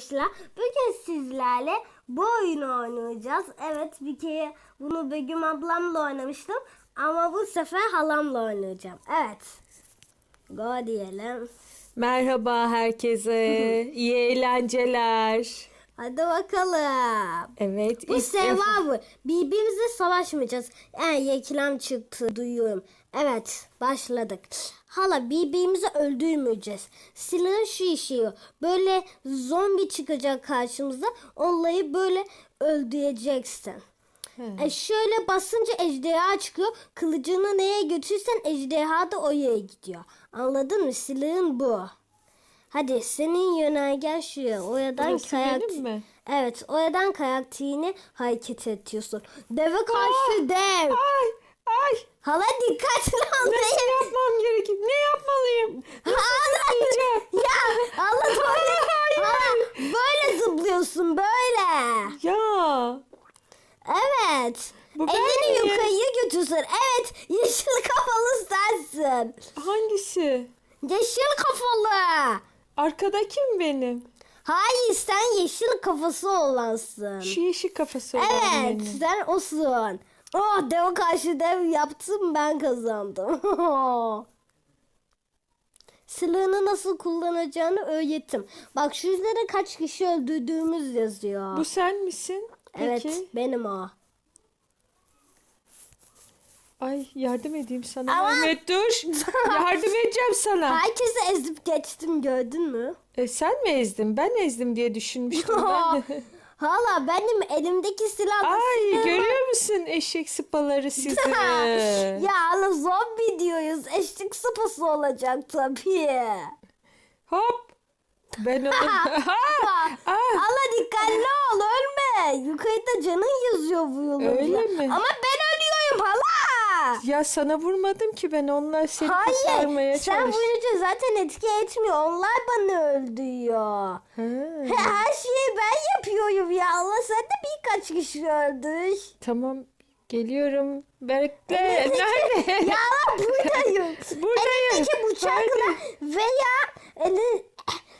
Arkadaşlar bugün sizlerle bu oyunu oynayacağız. Evet bir kere bunu Begüm ablamla oynamıştım. Ama bu sefer halamla oynayacağım. Evet. Go diyelim. Merhaba herkese. İyi eğlenceler. Hadi bakalım. Evet. Bu Survivor. Birbirimizle savaşmayacağız. Yani reklam çıktı duyuyorum. Evet başladık. Hala birbirimizi öldürmeyeceğiz. İşi yok. Böyle zombi çıkacak karşımıza. Onları böyle öldüreceksin. E şöyle basınca ejderha çıkıyor. Kılıcını neye götürsen ejderha da oraya gidiyor. Anladın mı? Silahın bu. Hadi senin yönergen şuraya. Oradan mi? Evet, oradan karakterini hareket ediyorsun. Deve karşı dev. Ay ay. Hala dikkatli Ne olmayın. yapmam gerekir? Ne yapmalıyım? Hala ya Allah böyle. Hala böyle zıplıyorsun böyle. Ya. Evet. Bu Elini yukarıya götürsün. Evet, yeşil kafalı sensin. Hangisi? Yeşil kafalı. Arkadaki mi benim? Hayır, sen yeşil kafası olansın. Şu yeşil kafası olan Evet benim. sen osun. Oh dev karşı dev yaptım ben kazandım. Silahını nasıl kullanacağını öğrettim. Bak şu yüzlere kaç kişi öldürdüğümüz yazıyor. Bu sen misin? evet Peki. benim o. Ay yardım edeyim sana. Ama- Mehmet dur. yardım edeceğim sana. Herkesi ezip geçtim gördün mü? E, sen mi ezdin? Ben ezdim diye düşünmüştüm ben. Hala benim elimdeki silah Ay silahı- görüyor musun eşek sıpaları sizi? ya hala zombi diyoruz. Eşlik sıpası olacak tabii. Hop. Ben onu... Ha! Ah! Allah dikkatli ol ölme. Yukarıda canın yazıyor vurulunca. Öyle mi? Ama ben hala. Ya sana vurmadım ki ben onlar seni Hayır kurtarmaya sen çalıştım. vurunca zaten etki etmiyor. Onlar bana öldürüyor. Ha, Her şeyi ben yapıyorum ya. Allah sen de birkaç kişi öldür. Tamam geliyorum. Bekle. Nerede? Ya lan buradayım. Buradayım. Elindeki bıçakla veya elin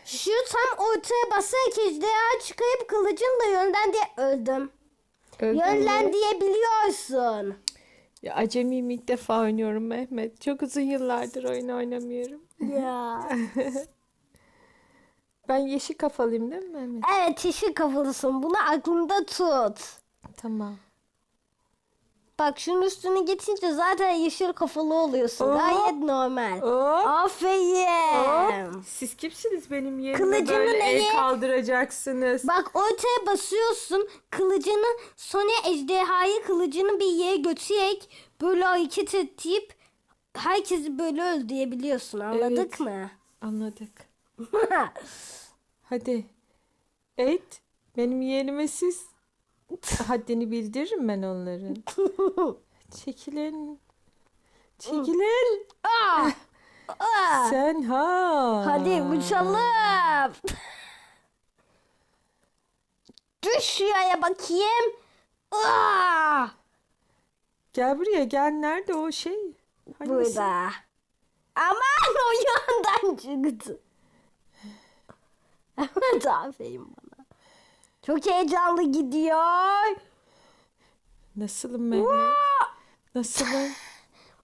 şu tam ortaya basarak ejderha çıkarıp kılıcınla yönden diye öldüm. Öldün mü? Ya, acemiyim ilk defa oynuyorum Mehmet. Çok uzun yıllardır oyun oynamıyorum. Ya. Ben yeşil kafalıyım değil mi Mehmet? Evet yeşil kafalısın. Bunu aklında tut. Tamam. Bak şunun üstüne geçince zaten yeşil kafalı oluyorsun. Hop. Gayet normal. Hop. Aferin. Hop. Siz kimsiniz benim yerime Kılıcını böyle neye- el kaldıracaksınız? Bak ortaya basıyorsun. Kılıcını sonra ejderhayı kılıcını bir yere götürerek böyle hareket edip herkesi böyle öldürebiliyorsun. Anladık Evet. mı? Anladık. Hadi. Et. Benim yeğenime siz haddini bildiririm ben onların. Çekilin. Çekilin. Aa! Aa! Sen ha. Hadi uçalım. Düş şuraya bakayım. Aa! Gel buraya gel. Nerede o şey? Hangisi? Burada. Aman o yandan çıktı. Evet aferin bana. Çok heyecanlı gidiyor. Nasılım Mehmet? Nasılım?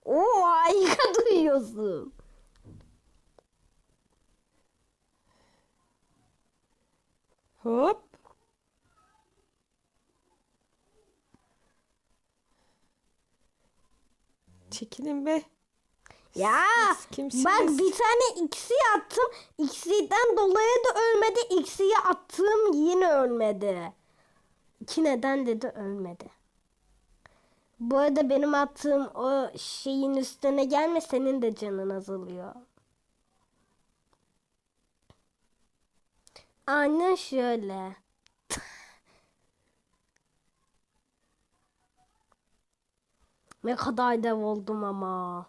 Oo harika duyuyorsun. Hop. Çekilin be. Ya kimsiniz? bak bir tane iksir attım. İksirden dolayı da ölmedi. İksiri attığım yine ölmedi. İki neden dedi ölmedi. Bu arada benim attığım o şeyin üstüne gelme senin de canın azalıyor. Aynen şöyle. Ne kadar dev oldum ama.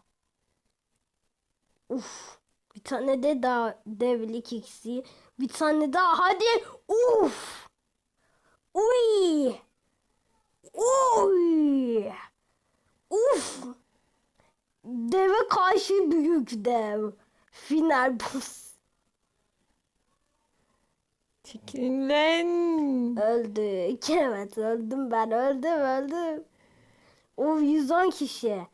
Uf. Bir tane de daha devlik iksir. Bir tane daha hadi. Uf. Uy. Uy. Uf. Deve karşı büyük dev. Final boss. Çekilin. Öldük. Evet öldüm ben. Öldüm öldüm. O 110 kişi.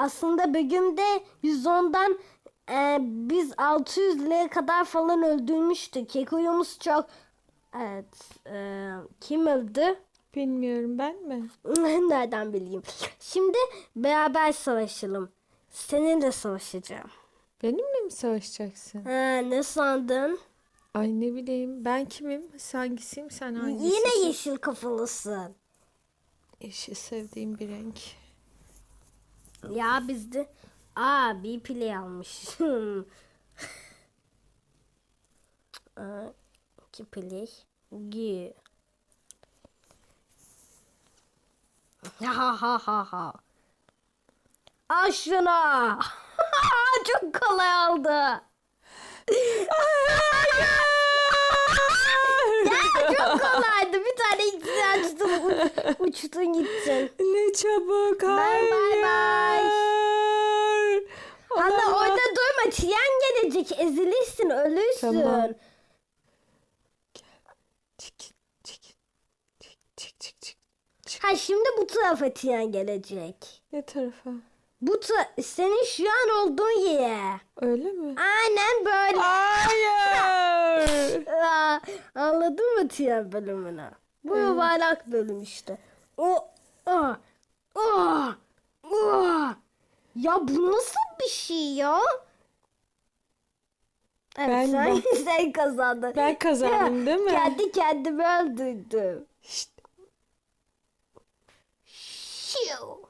Aslında bugünde 110'dan e, biz 600'lere kadar falan öldürmüştük. Kekoyumuz çok. Evet. e, kim öldü? Bilmiyorum ben mi? Nereden bileyim. Şimdi beraber savaşalım. Seninle savaşacağım. Benimle mi savaşacaksın? Ha, ne sandın? Ay ne bileyim ben kimim? Sen hangisiyim sen hangisisin? Yine yeşil kafalısın. Yeşil sevdiğim bir renk. Ya bizde aa bir play almış. Aa, İki play. Gi. Ha ha ha ha. Al şunu. Çok kolay oldu. ya çok kolaydı. Bir tane ikisi açtım. uç- uçtun gittin. Ne çabuk. Hayır. bye bye. Hala Olamaz. orada durma. Tiyan gelecek. Ezilirsin. Ölürsün. Tamam. Ha şimdi bu tarafa Tiyan gelecek. Ne tarafa? Bu ta senin şu an olduğun yere. Öyle mi? Aynen böyle. Hayır. Anladın mı Tiyan bölümünü? Bu yuvarlak bölüm işte. O aa, aa, aa. Ya bu nasıl bir şey ya? Evet Ben sen, bak- sen kazandın. Ben kazandım değil mi? Kendi kendimi öldürdüm. Şşt, Şiu.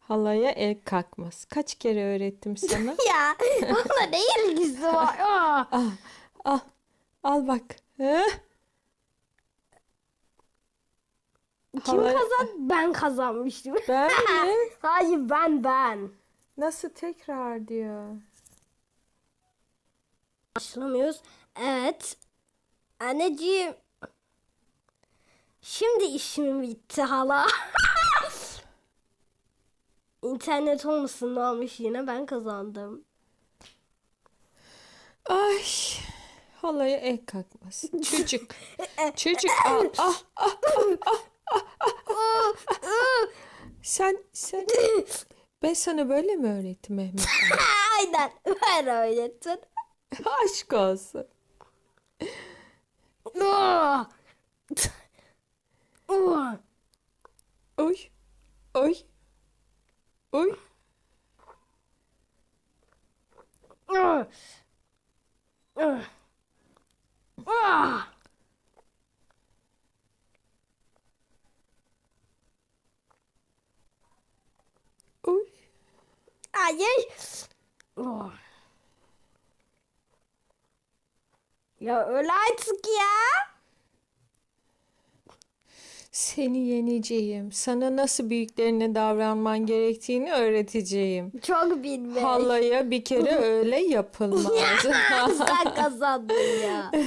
halaya el kalkmaz. Kaç kere öğrettim sana? Ya onunla ne ilgisi var? Aa. al, al, al bak. Hı? Kim Halay- kazandı? Ben kazanmıştım. Ben mi? Hayır ben ben. Nasıl tekrar diyor. Başlamıyoruz. Evet. Anneciğim. Şimdi işim bitti hala. İnternet olmasın ne olmuş yine ben kazandım. Ay. Halaya el kalkmaz. Çocuk. Çocuk. Al, al, al, Sen, sen. Ben sana böyle mi öğrettim Mehmet? Aynen. Ben öğrettim. Aşk olsun. Aa! Aa! Oy. Oy. Oy. Aa! Aa! Aa! Oy. Hayır. Oh. Ya öyle artık ya. Seni yeneceğim. Sana nasıl büyüklerine davranman gerektiğini öğreteceğim. Çok bilmek. Halaya bir kere öyle yapılmaz. Sen kazandın ya.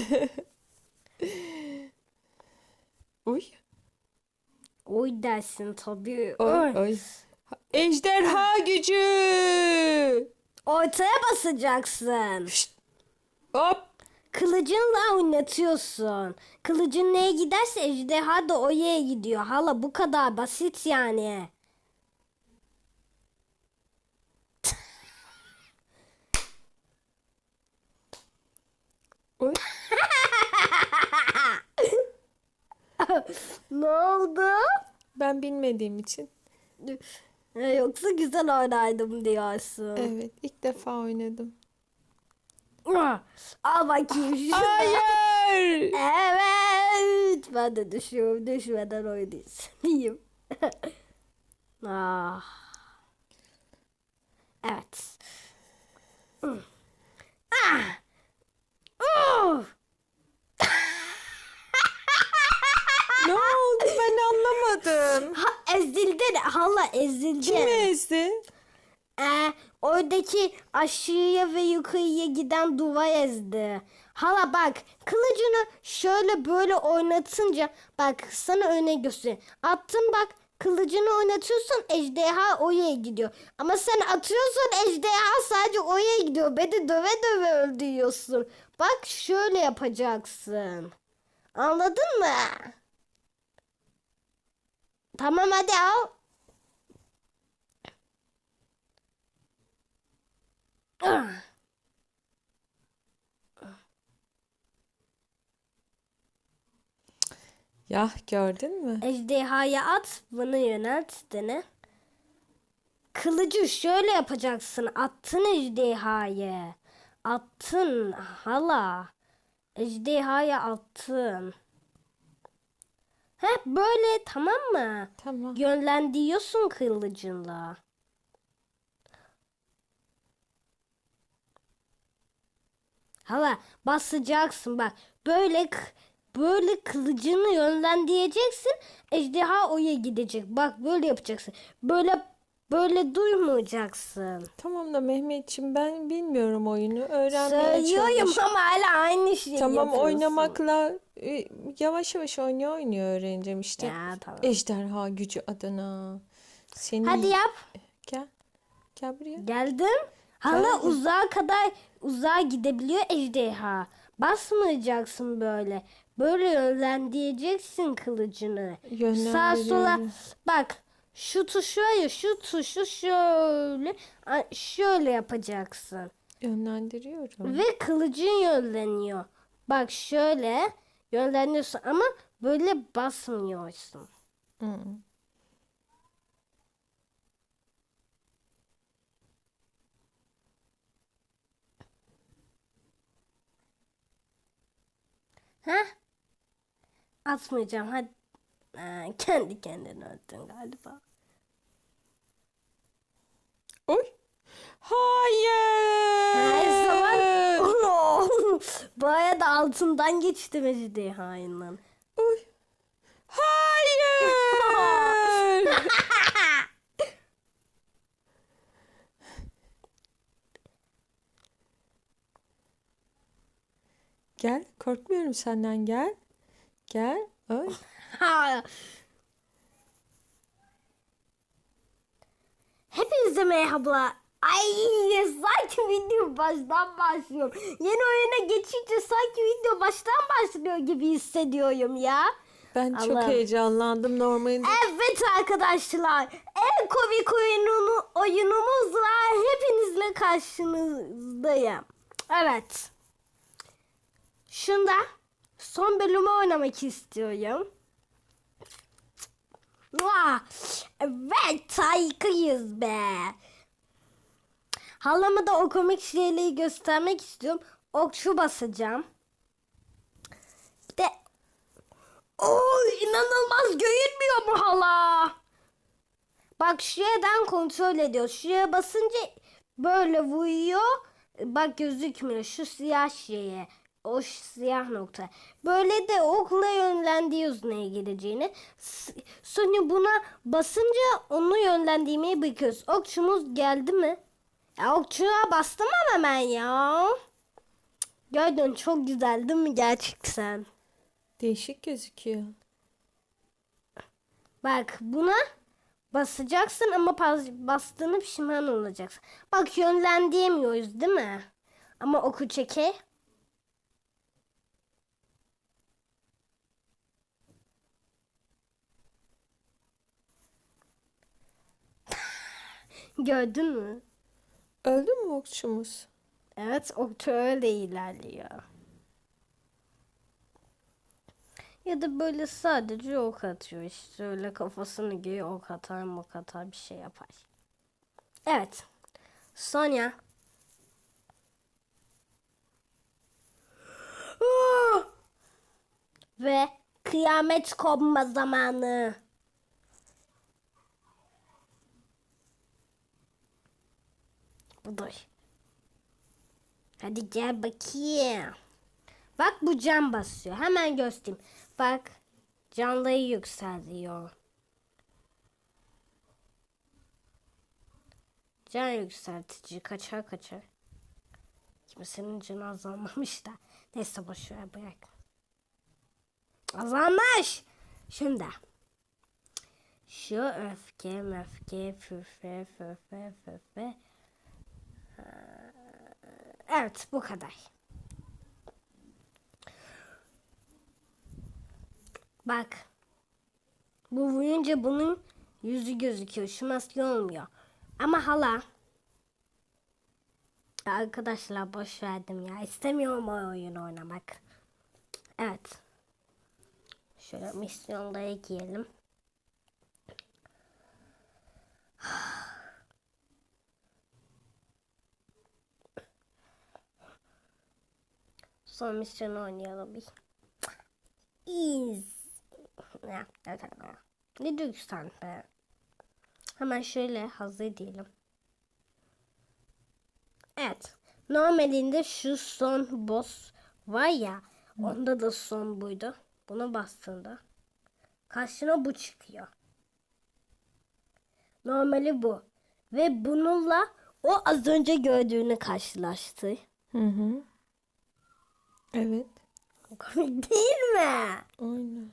Uy. Oy dersin tabii. Oy. Oy. Oy. Ejderha gücü. Ortaya basacaksın. Şşt. Hop. Kılıcınla oynatıyorsun. Kılıcın neye giderse ejderha da o yere gidiyor. Hala bu kadar basit yani. Ne oldu? Ben bilmediğim için. Yoksa güzel oynaydım diyorsun. Evet ilk defa oynadım. Al bakayım şunu. Hayır. Evet. Ben de düşüyorum. Düşmeden oynayayım. ah. Evet. Ah. Uh. ne oldu ben anlamadım. Ha, ezildin. Hala ezildin. Kimi ezdin? Oradaki aşağıya ve yukarıya giden duvar ezdi. Hala bak kılıcını şöyle böyle oynatınca bak sana örnek göstereyim. Attın bak kılıcını oynatıyorsun ejderha oraya gidiyor. Ama sen atıyorsun ejderha sadece oraya gidiyor. Beni döve döve öldürüyorsun. Bak şöyle yapacaksın. Anladın mı? Tamam hadi al. Ah. Ya gördün mü? Ejderhaya at, bunu yönelt dene. Kılıcı şöyle yapacaksın. Attın ejderhayı. Attın hala. Ejderhaya attın. Heh böyle tamam mı? Tamam. Yönlendiriyorsun kılıcınla. Hala basacaksın bak. Böyle böyle kılıcını yönlendireceksin. Ejderha oraya gidecek. Bak böyle yapacaksın. Böyle böyle duymayacaksın. Tamam da Mehmetçim ben bilmiyorum oyunu. Öğrenmeye Söylüyorum ama hala aynı şeyi Tamam yapıyorsun. oynamakla e, yavaş yavaş oynuyor oynuyor öğreneceğim işte. Ya tamam. Ejderha gücü adına. Seni Hadi yap. Gel. Gel buraya. Geldim. Hala Geldim. uzağa kadar uzağa gidebiliyor ejderha. Basmayacaksın böyle. Böyle yönlendireceksin kılıcını. Sağ sola bak şu tuşu ya şu tuşu şöyle şöyle yapacaksın. Yönlendiriyorum. Ve kılıcın yönleniyor. Bak şöyle yönleniyorsun ama böyle basmıyorsun. Hı. Ha? Atmayacağım. Hadi. Ha, kendi kendine öldün galiba. Oy. Hayır. Her zaman Baya da altından geçtim ejderhanın. Oy. Hayır. gel. Korkmuyorum senden gel. Gel. Ha. Hepinize merhaba. Ay sanki video baştan başlıyor. Yeni oyuna geçince sanki video baştan başlıyor gibi hissediyorum ya. Ben çok Allah'ım. heyecanlandım normalde. Evet arkadaşlar. En komik oyununu, oyunumuzla hepinizle karşınızdayım. Evet. Şunda son bölümü oynamak istiyorum. Evet harikayız be. Halama da o komik şeyleri göstermek istiyorum. Okçu basacağım. De Oo inanılmaz görünmüyor mu hala? Bak şuradan kontrol ediyor. Şuraya basınca böyle vuruyor. Bak gözükmüyor şu siyah şeye. O siyah nokta. Böyle de okla yönlendiriyoruz neye gideceğini. Sonra buna basınca onu yönlendirmeye bakıyoruz. Okçumuz geldi mi? Ya okçuya bastım ama hemen ya. Gördün çok güzel değil mi gerçekten? Değişik gözüküyor. Bak buna basacaksın ama bastığını pişman olacaksın. Bak yönlendiremiyoruz değil mi? Ama oku çeke. Gördün mü? Öldü mü okçumuz? Evet okçu öyle ilerliyor. Ya da böyle sadece ok atıyor işte öyle kafasını göğe ok atar mok atar bir şey yapar. Evet. Sonya. Ve kıyamet kopma zamanı. Budur. Hadi gel bakayım. Bak bu can basıyor. Hemen göstereyim. Bak canlayı yükseltiyor. Can yükseltici kaçar kaçar. Kimsenin canı azalmamış da. Neyse boşver bırak. Azalmış. Şimdi. Şu öfke möfke füfe füfe füfe. Ee, evet bu kadar. Bak. Bu vurunca bunun yüzü gözüküyor. Şu maske olmuyor. Ama hala arkadaşlar boş verdim ya. İstemiyorum o oyun oynamak. Evet. Şöyle misyonlara giyelim. Son misyonu oynayalım bir. İz. Ne? Diyorsun be? Hemen şöyle hazır diyelim. Evet. Normalinde şu son boss var ya. Onda da son buydu. Buna bastığında karşına bu çıkıyor. Normali bu. Ve bununla o az önce gördüğünü karşılaştı. Hı hı. Evet. Komik değil mi? Aynen.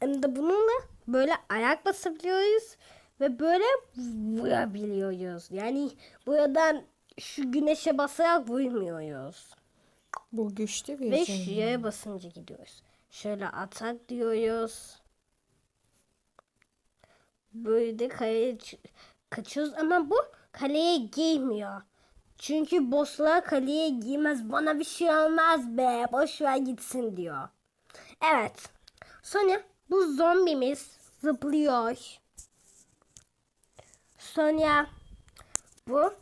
Hem de bununla böyle ayak basabiliyoruz ve böyle vurabiliyoruz. Yani buradan şu güneşe basarak vurmuyoruz. Bu güçlü bir Ve şey. şuraya basınca gidiyoruz. Şöyle atak diyoruz. Böyle de kaleye kaçıyoruz ama bu kaleye girmiyor. Çünkü bosslar kaleye giymez. Bana bir şey olmaz be. Boş ver gitsin diyor. Evet. Sonra bu zombimiz zıplıyor. Sonra bu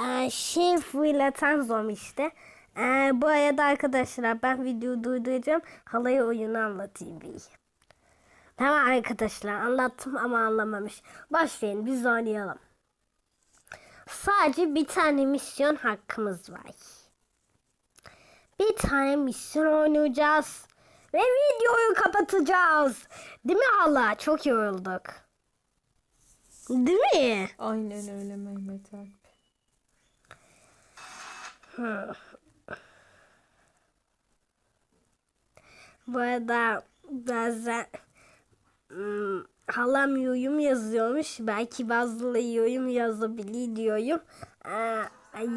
ee, şey fırlatan zombi işte. Ee, bu arada arkadaşlar ben videoyu durduracağım. Halaya oyunu anlatayım bir. Tamam arkadaşlar anlattım ama anlamamış. Başlayın biz oynayalım. Sadece bir tane misyon hakkımız var. Bir tane misyon oynayacağız. Ve videoyu kapatacağız. Değil mi Allah? Çok yorulduk. Değil mi? Aynen öyle Mehmet Alp. Bu arada bazen hmm, halam yorum yazıyormuş. Belki bazıları yorum yazabilir diyorum. Ee,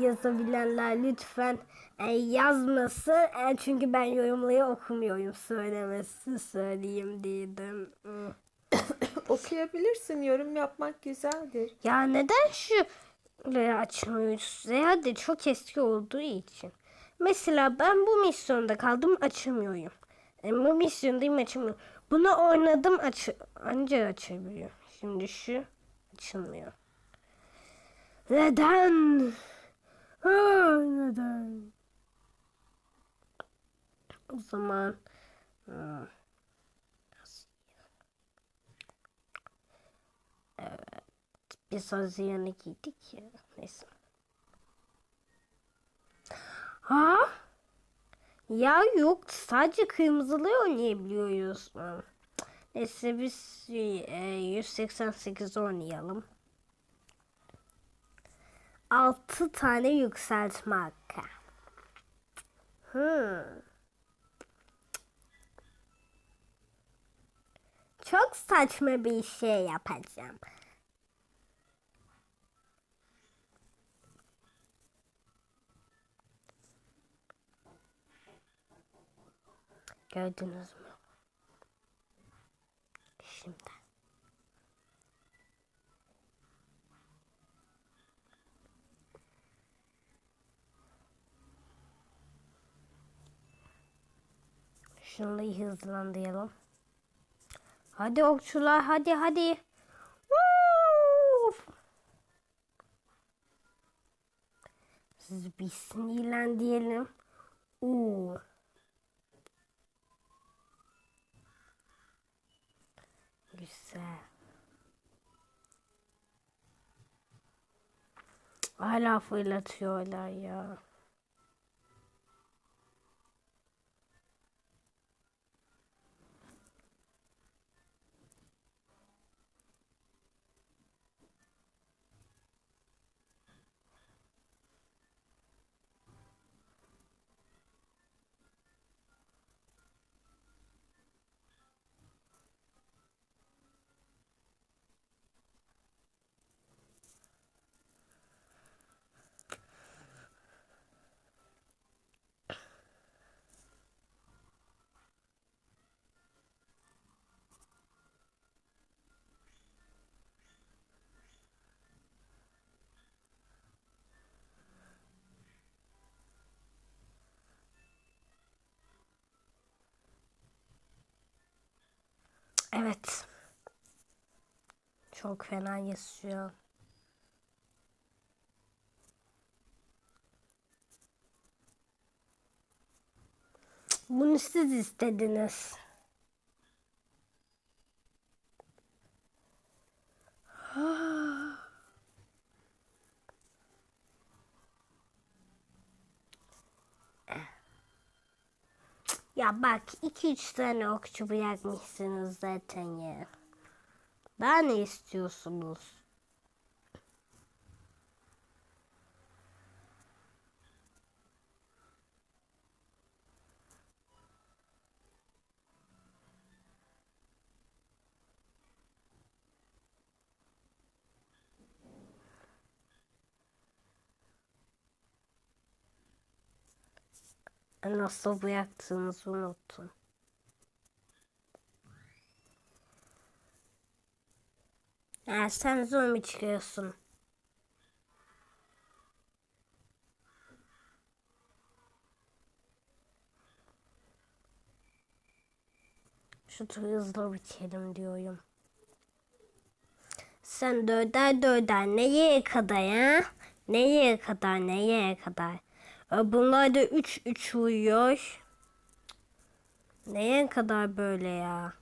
yazabilenler lütfen e, yazmasın. E, çünkü ben yorumları okumuyorum. Söylemesi söyleyeyim dedim. Hmm. Okuyabilirsin. Yorum yapmak güzeldir. Ya neden şu açmıyoruz? Hadi çok eski olduğu için. Mesela ben bu misyonda kaldım açamıyorum. E, bu misyondayım açamıyorum. Bunu oynadım aç anca açabiliyor. Şimdi şu açılmıyor. Neden? Ha, neden? O zaman hmm, Biz Haziran'ı giydik ya. Neyse. Ha? Ya yok sadece kırmızılı oynayabiliyoruz. Neyse biz e, 188 oynayalım. 6 tane yükseltme hakkı. Hmm. Çok saçma bir şey yapacağım. Gördünüz mü? Şimdi. Şunu hızlandıralım. Hadi okçular hadi hadi. Woo! Siz bir sinirlendirelim. Oo. Güzel. Hala fırlatıyorlar ya. Evet. Çok fena yaşıyor. Bunu siz istediniz. Ya bak 2-3 tane okçu bırakmışsınız zaten ya. Daha ne istiyorsunuz? Nasıl bıraktığınızı unuttum. Ha, sen mu çıkıyorsun? Şu turu hızlı bitirelim diyorum. Sen dörder dörder neye kadar ha? Neye kadar neye kadar? Bunlar da 3 3 uyuyor. Neye kadar böyle ya?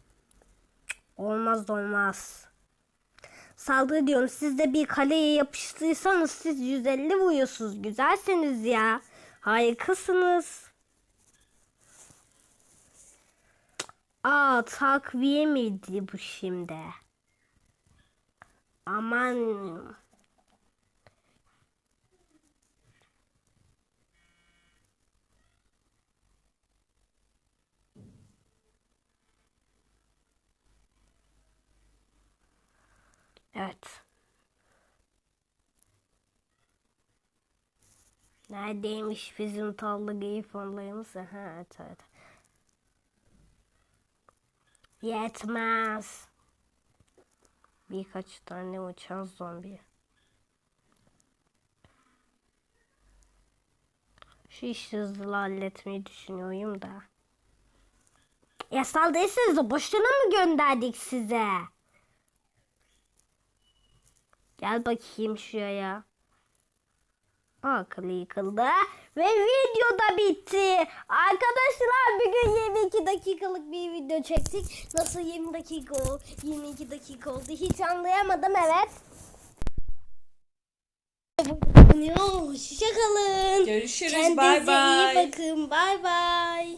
Olmaz olmaz. Saldırı diyorum siz de bir kaleye yapıştıysanız siz 150 vuruyorsunuz. Güzelsiniz ya. Harikasınız. Aa takviye miydi bu şimdi? Aman. Evet. Neredeymiş bizim tallı geyik fonlarımız? Ha, evet, evet. Yetmez. Birkaç tane uçan zombi. Şu işi hızlı halletmeyi düşünüyorum da. Ya saldıysanız da boşuna mı gönderdik size? Gel bakayım şuraya. Akıllı yıkıldı. Ve video da bitti. Arkadaşlar bugün 22 dakikalık bir video çektik. Nasıl 20 dakika oldu? 22 dakika oldu. Hiç anlayamadım evet. Hoşçakalın. Görüşürüz. Kendinize Bay bay. iyi bakın. Bay bay.